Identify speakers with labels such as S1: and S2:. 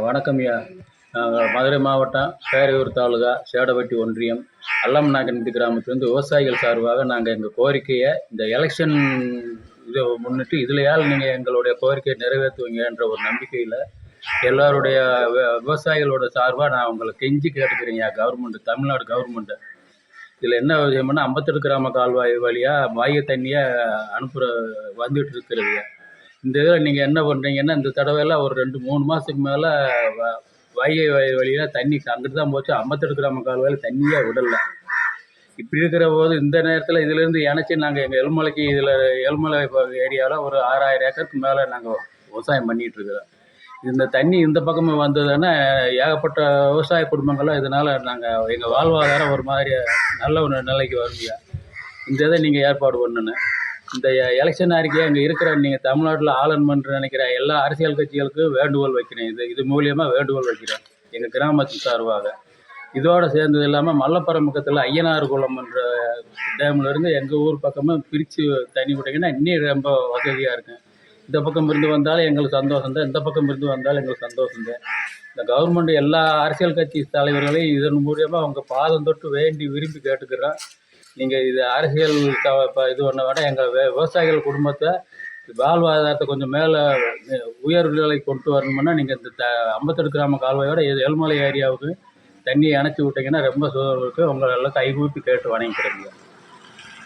S1: வணக்கம் ஐயா. நாங்கள் மதுரை மாவட்டம் பேரையூர் தாலுகா சேடப்பட்டி ஒன்றியம் அல்லமநாயக்கன்பட்டி கிராமத்துலேருந்து விவசாயிகள் சார்பாக நாங்கள் எங்கள் கோரிக்கையை இந்த எலெக்ஷன் இதை முன்னிட்டு இதுலையால் நீங்கள் எங்களுடைய கோரிக்கையை நிறைவேற்றுவீங்கன்ற ஒரு நம்பிக்கையில் எல்லாருடைய விவசாயிகளோட சார்பாக நான் உங்களை கெஞ்சி கேட்டுக்கிறேங்க கவர்மெண்ட்டு தமிழ்நாடு கவர்மெண்ட்டு இதில் என்ன விஷயம்னா ஐம்பத்தெட்டு கிராம கால்வாய் வழியாக மைய தண்ணியை அனுப்புகிற வந்துட்டு இருக்கிறது இந்த இதில் நீங்கள் என்ன பண்ணுறீங்கன்னா இந்த தடவையெல்லாம் ஒரு ரெண்டு மூணு மாதத்துக்கு மேலே வைகை வயல் வழியில் தண்ணி அங்கிட்டு தான் போச்சு. ஐம்பத்தெட்டு கிராம கால்வாயில் தண்ணியே விடல. இப்படி இருக்கிற போது இந்த நேரத்தில் இதுலேருந்து இணைச்சி நாங்கள் எங்கள் எலுமலைக்கு இதில் எலுமலை ஏரியாவில் ஒரு ஆறாயிரம் ஏக்கருக்கு மேலே நாங்கள் விவசாயம் பண்ணிகிட்ருக்குறோம் இந்த தண்ணி இந்த பக்கமாக வந்ததுன்னா ஏகப்பட்ட விவசாய குடும்பங்கள்லாம் இதனால் நாங்கள் எங்கள் வாழ்வாதாரம் ஒரு மாதிரி நல்ல ஒரு நிலைக்கு வருங்க. இந்த இதை நீங்கள் ஏற்பாடு பண்ணணும். இந்த எலெக்ஷன் அறிக்கையை அங்கே இருக்கிற நீங்கள் தமிழ்நாட்டில் ஆளணுமென்று நினைக்கிற எல்லா அரசியல் கட்சிகளுக்கும் வேண்டுகோள் வைக்கிறேன். இது இது மூலியமாக வேண்டுகோள் வைக்கிறேன். எங்கள் கிராமத்து சார்பாக. இதோடு சேர்ந்தது இல்லாமல் மல்லப்பரம்பக்கத்தில் ஐயனார் குளம்ன்ற டேம்லேருந்து எங்கள் ஊர் பக்கமும் பிரித்து தண்ணி விட்டிங்கன்னா இன்னும் ரொம்ப வசதியாக இருக்கும். இந்த பக்கம் இருந்து வந்தாலும் எங்களுக்கு சந்தோஷம் தான். இந்த பக்கம் இருந்து வந்தாலும் எங்களுக்கு சந்தோஷம் தான். இந்த கவர்மெண்ட் எல்லா அரசியல் கட்சி தலைவர்களையும் இதன் மூலியமாக அவங்க பாதம் தொட்டு வேண்டி விரும்பி கேட்டுக்கிறோம் நீங்கள் இது அரசியல் த- இது பண்ண விட எங்கள் விவசாயிகள் குடும்பத்தை வாழ்வாதாரத்தை கொஞ்சம் மேலே உயர் கொண்டு வரணும்னா நீங்கள் இந்த த அம்பத்தெடு கிராம கால்வாயோட இது எல்மலை ஏரியாவுக்கு தண்ணியை அணைச்சி விட்டீங்கன்னா ரொம்ப சூழலுக்கு உங்களை எல்லாம் கைகூப்பி கேட்டு வணங்கிக்கிறேங்க.